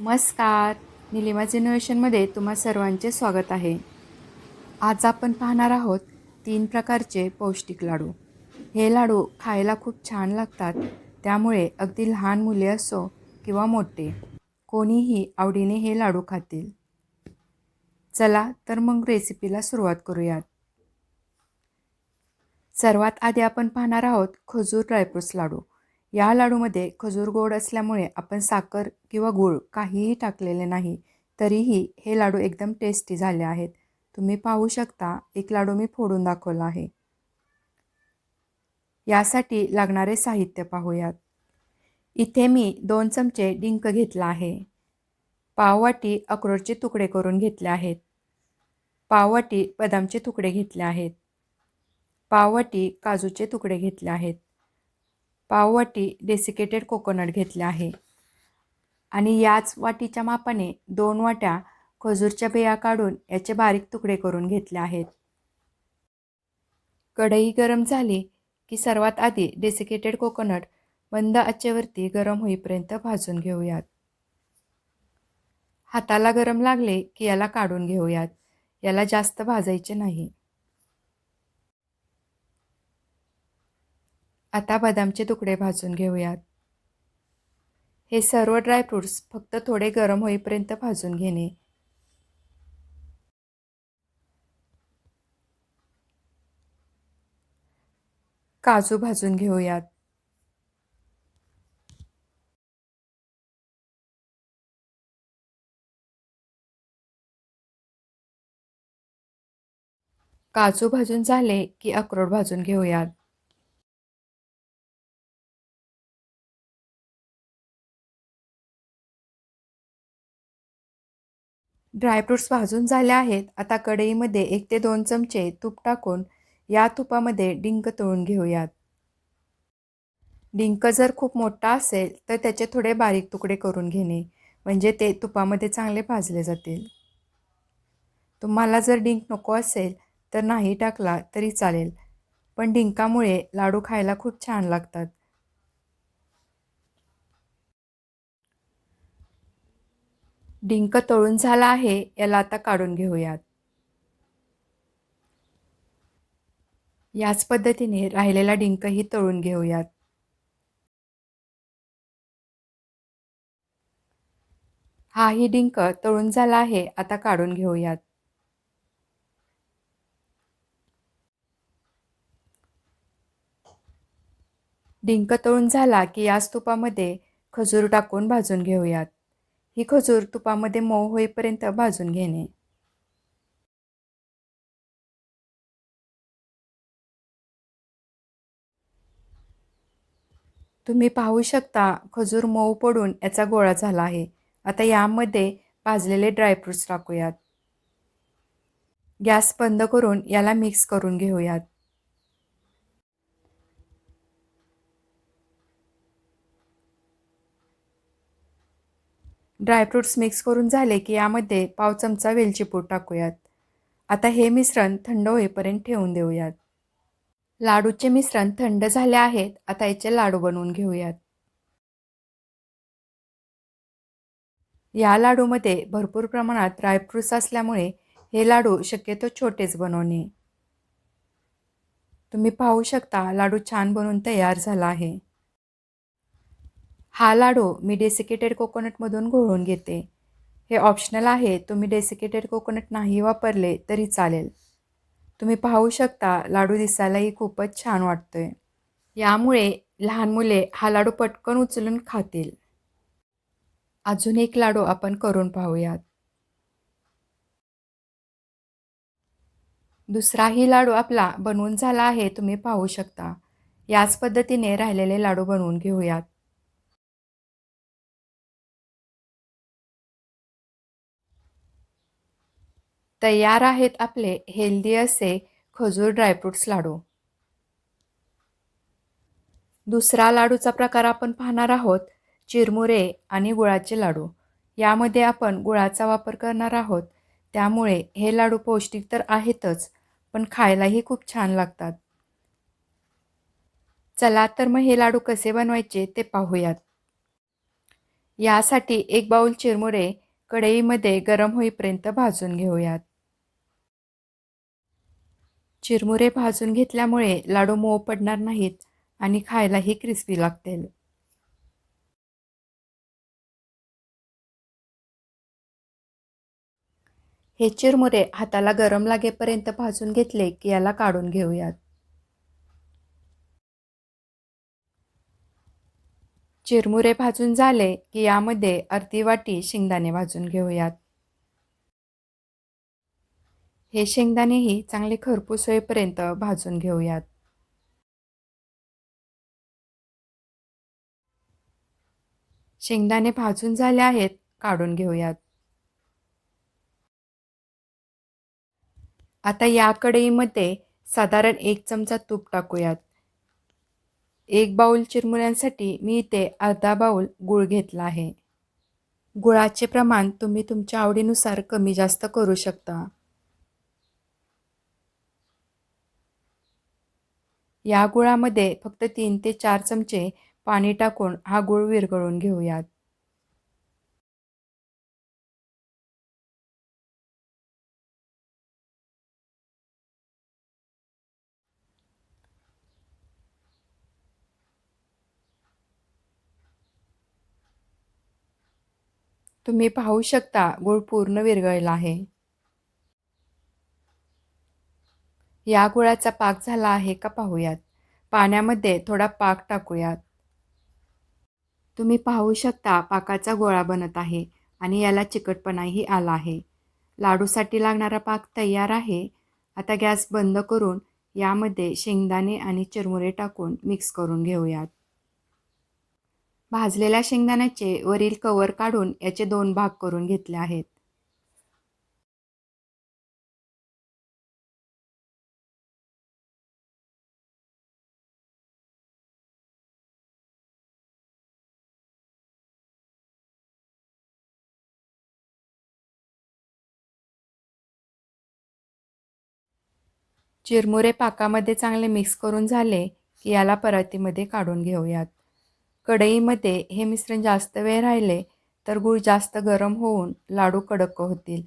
नमस्कार. निलिमा जिनोवेशनमध्ये तुम्हा सर्वांचे स्वागत आहे. आज आपण पाहणार आहोत तीन प्रकारचे पौष्टिक लाडू. हे लाडू खायला खूप छान लागतात त्यामुळे अगदी लहान मुले असो किंवा मोठे कोणीही आवडीने हे लाडू खातील. चला तर मग रेसिपीला सुरुवात करूयात. सर्वात आधी आपण पाहणार आहोत खजूर ड्रायफ्रूट्स लाडू. या लाडूमध्ये खजूर गोड असल्यामुळे आपण साखर किंवा गूळ काहीही टाकलेले नाही तरीही हे लाडू एकदम टेस्टी झाले आहेत. तुम्ही पाहू शकता एक लाडू मी फोडून दाखवला आहे. यासाठी लागणारे साहित्य पाहूयात. इथे मी दोन चमचे डिंक घेतला आहे. पाववाटी अक्रोडचे तुकडे करून घेतले आहेत. पाववाटी बदामचे तुकडे घेतले आहेत. पाववाटी काजूचे तुकडे घेतले आहेत. पाववाटी डेसिकेटेड कोकोनट घेतले आहे. आणि याच वाटीच्या मापाने दोन वाट्या खजूरच्या बिया काढून याचे बारीक तुकडे करून घेतले आहेत. कढई गरम झाली की सर्वात आधी डेसिकेटेड कोकोनट मंद आचेवरती गरम होईपर्यंत भाजून घेऊयात. हाताला गरम लागले की याला काढून घेऊयात. याला जास्त भाजायचे नाही. आता बदामचे तुकडे भाजून घेऊयात. हे सर्व ड्रायफ्रूट्स फक्त थोडे गरम होईपर्यंत भाजून घेणे. काजू भाजून घेऊयात. काजू भाजून झाले की अक्रोड भाजून घेऊयात. ड्रायफ्रूट्स भाजून झाले आहेत. आता कढईमध्ये एक ते दोन चमचे तूप टाकून या तुपामध्ये डिंक तळून घेऊयात. डिंक जर खूप मोठा असेल तर त्याचे थोडे बारीक तुकडे करून घेणे म्हणजे ते तुपामध्ये चांगले भाजले जातील. तुम्हाला जर डिंक नको असेल तर नाही टाकला तरी चालेल पण डिंकामुळे लाडू खायला खूप छान लागतात. डिंक तळून झाला आहे याला आता काढून घेऊयात. याच पद्धतीने राहिलेला डिंकही तळून घेऊयात. हाही डिंक तळून झाला आहे आता काढून घेऊयात. डिंक तळून झाला की याच तुपामध्ये खजूर टाकून भाजून घेऊयात. ही खजूर तुपामध्ये मऊ होईपर्यंत भाजून घेणे. तुम्ही पाहू शकता खजूर मऊ पडून याचा गोळा झाला आहे. आता यामध्ये भाजलेले ड्रायफ्रूट्स टाकूयात. गॅस बंद करून याला मिक्स करून घेऊयात. ड्रायफ्रूट्स मिक्स करून झाले की यामध्ये पाव चमचा वेलचीपूड टाकूयात. आता हे मिश्रण थंड होईपर्यंत ठेवून देऊयात. लाडूचे मिश्रण थंड झाले आहेत आता याचे लाडू बनवून घेऊयात. या लाडूमध्ये भरपूर प्रमाणात ड्रायफ्रूट्स असल्यामुळे हे लाडू शक्यतो छोटेच बनवणे. तुम्ही पाहू शकता लाडू छान बनवून तयार झाला आहे. हा लाडू मी डेसिकेटेड कोकोनटमधून घोळून घेते. हे ऑप्शनल आहे तुम्ही डेसिकेटेड कोकोनट नाही वापरले तरी चालेल. तुम्ही पाहू शकता लाडू दिसायलाही खूपच छान वाटतोय. यामुळे लहान मुले हा लाडू पटकन उचलून खातील. अजून एक लाडू आपण करून पाहूयात. दुसराही लाडू आपला बनवून झाला आहे तुम्ही पाहू शकता. याच पद्धतीने राहिलेले लाडू बनवून घेऊयात. तयार आहेत आपले हेल्दी असे खजूर ड्रायफ्रूट्स लाडू. दुसरा लाडूचा प्रकार आपण पाहणार आहोत चिरमुरे आणि गुळाचे लाडू. यामध्ये आपण गुळाचा वापर करणार आहोत. त्यामुळे हे लाडू पौष्टिक तर आहेतच पण खायलाही खूप छान लागतात. चला तर मग हे लाडू कसे बनवायचे ते पाहूयात. यासाठी एक बाऊल चिरमुरे कढईमध्ये गरम होईपर्यंत भाजून घेऊयात. चिरमुरे भाजून घेतल्यामुळे लाडू मऊ पडणार नाहीत आणि खायलाही क्रिस्पी लागतील. हे चिरमुरे हाताला गरम लागेपर्यंत भाजून घेतले की याला काढून घेऊयात. चिरमुरे भाजून झाले की यामध्ये अर्धी वाटी शेंगदाणे भाजून घेऊयात. हे शेंगदाणेही चांगले खरपूस होईपर्यंत भाजून घेऊयात. शेंगदाणे भाजून झाले आहेत काढून घेऊयात. आता या कढईमध्ये साधारण एक चमचा तूप टाकूयात. एक बाऊल चिरमुऱ्यांसाठी मी इथे अर्धा बाऊल गूळ घेतला आहे. गुळाचे प्रमाण तुम्ही तुमच्या आवडीनुसार कमी जास्त करू शकता. या गुळामध्ये फक्त तीन ते चार चमचे पाणी टाकून हा गुळ विरघळून घेऊयात. तुम्ही पाहू शकता गुळ पूर्ण विरघळला आहे. या गुळाचा पाक झाला आहे का पाहूयात. पाण्यामध्ये थोडा पाक टाकूयात. तुम्ही पाहू शकता पाकाचा गोळा बनत आहे आणि याला चिकटपणाही आला आहे. लाडूसाठी लागणारा पाक तयार आहे. आता गॅस बंद करून यामध्ये शेंगदाणे आणि चिरमुरे टाकून मिक्स करून घेऊयात. भाजलेल्या शेंगदाण्याचे वरील कवर काढून याचे दोन भाग करून घेतले आहेत. चिरमुरे पाकामध्ये चांगले मिक्स करून झाले की याला परातीमध्ये काढून घेऊयात. कढईमध्ये हे मिश्रण जास्त वेळ राहिले तर गूळ जास्त गरम होऊन लाडू कडक होतील.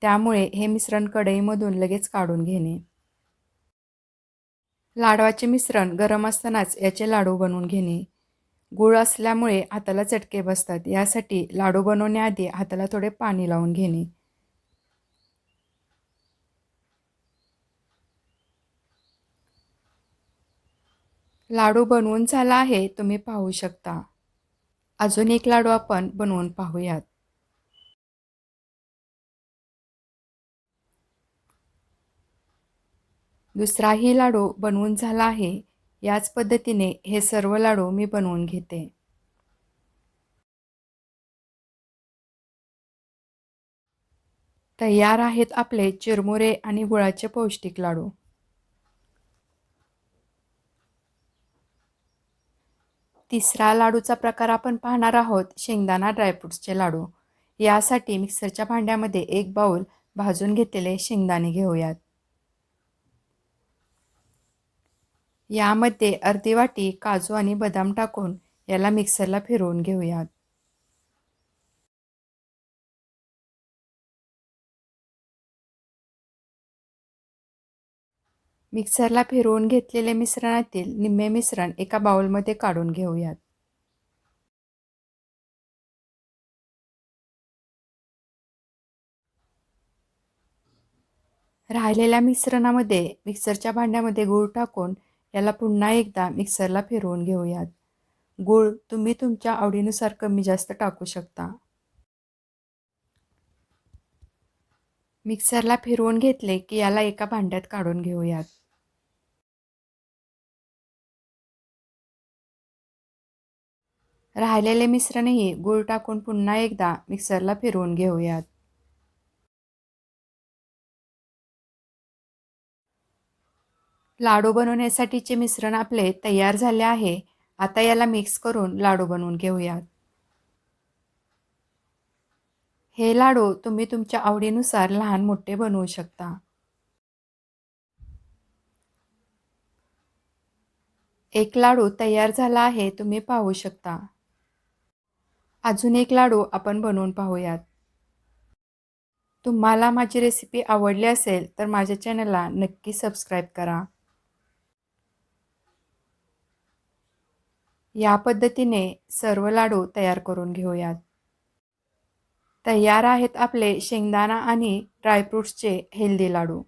त्यामुळे हे मिश्रण कढईमधून लगेच काढून घेणे. लाडवाचे मिश्रण गरम असतानाच याचे लाडू बनवून घेणे. गूळ असल्यामुळे हाताला चटके बसतात. यासाठी लाडू बनवण्याआधी हाताला थोडे पाणी लावून घेणे. लाडू बनवून झाला आहे तुम्ही पाहू शकता. अजून एक लाडू आपण बनवून पाहूयात. दुसराही लाडू बनवून झाला आहे. याच पद्धतीने हे सर्व लाडू मी बनवून घेते. तयार आहेत आपले चिरमुरे आणि गुळाचे पौष्टिक लाडू. तिसरा लाडूचा प्रकार आपण पाहणार आहोत शेंगदाणा ड्रायफ्रूट्सचे लाडू. यासाठी मिक्सरच्या भांड्यामध्ये एक बाऊल भाजून घेतलेले शेंगदाणे घेऊयात. यामध्ये अर्धी वाटी काजू आणि बदाम टाकून याला मिक्सरला फिरवून घेऊयात. मिक्सरला फिरवून घेतलेले मिश्रणातील निम्मे मिश्रण एका बाउलमध्ये काढून घेऊयात. राहिलेल्या मिश्रणामध्ये मिक्सरच्या भांड्यामध्ये गूळ टाकून याला पुन्हा एकदा मिक्सरला फिरवून घेऊयात. गूळ तुम्ही तुमच्या आवडीनुसार कमी जास्त टाकू शकता. मिक्सरला फिरवून घेतले की याला एका भांड्यात काढून घेऊयात. राहिलेले मिश्रणही गूळ टाकून पुन्हा एकदा मिक्सरला फिरवून घेऊयात. लाडू बनवण्यासाठीचे मिश्रण आपले तयार झाले आहे. आता याला मिक्स करून लाडू बनवून घेऊयात. हे लाडू तुम्ही तुमच्या आवडीनुसार लहान मोठे बनवू शकता. एक लाडू तयार झाला आहे तुम्ही पाहू शकता. अजून एक लाडू आपण बनवून पाहूयात. तुम्हाला माझी रेसिपी आवडली असेल तर माझ्या चॅनलला नक्की सबस्क्राईब करा. या पद्धतीने सर्व लाडू तयार करून घेऊयात. तयार आहेत आपले शेंगदाणा आणि ड्रायफ्रूट्सचे हेल्दी लाडू.